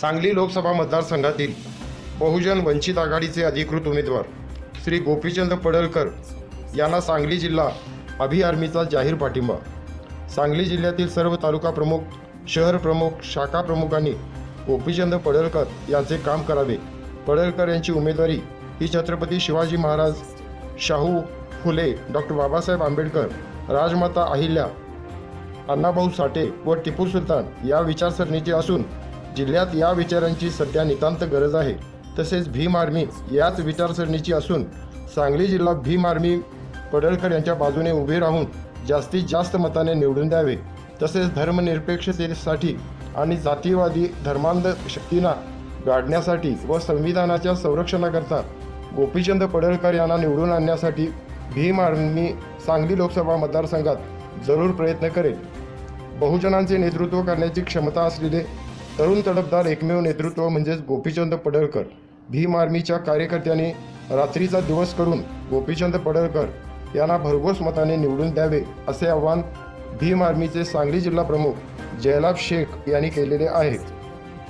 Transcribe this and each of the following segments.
सांगली लोकसभा मतदारसंघातील बहुजन वंचित आघाडीचे अधिकृत उमेदवार श्री गोपीचंद पडळकर यांना सांगली जिल्हा अभि आर्मीचा जाहीर पाठिंबा. सांगली जिल्ह्यातील सर्व तालुका प्रमुख शहर प्रमुख शाखा प्रमुखांनी गोपीचंद पडळकर यांचे काम करावे. पडळकर यांची उमेदवारी ही छत्रपती शिवाजी महाराज शाहू फुले डॉक्टर बाबासाहेब आंबेडकर राजमाता अहिल्या अण्णाभाऊ साठे व टिपू सुलतान या विचारसरणीची असून जिल्ह्यात या विचारांची सध्या नितांत गरज आहे. तसेच भीम आर्मी याच विचारसरणीची असून सांगली जिल्हा भीम आर्मी पडळकर यांच्या बाजूने उभे राहून जास्तीत जास्त मताने निवडून द्यावे. तसेच धर्मनिरपेक्षतेसाठी आणि जातीवादी धर्मांध शक्तींना गाडण्यासाठी व संविधानाच्या संरक्षणाकरता गोपीचंद पडळकर यांना निवडून आणण्यासाठी भीम आर्मी सांगली लोकसभा मतदारसंघात जरूर प्रयत्न करेल. बहुजनांचे नेतृत्व करण्याची क्षमता असलेले तरुण तडफदार एकमेव नेतृत्व म्हणजेच गोपीचंद पडळकर. भीम आर्मीच्या कार्यकर्त्यांनी रात्रीचा दिवस करून गोपीचंद पडळकर यांना भरघोस मताने निवडून द्यावे असे आवाहन भीम आर्मीचे सांगली जिल्हा प्रमुख जयलाब शेख यांनी केलेले आहे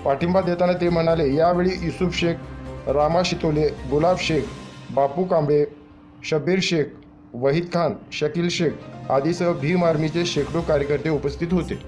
पाठिंबा देताना ते म्हणाले यावेळी युसुफ शेख रामा शितोले गुलाब शेख बापू कांबळे शब्बीर शेख वहीद खान शकील शेख आदीसह भीम आर्मीचे शेकडो कार्यकर्ते उपस्थित होते.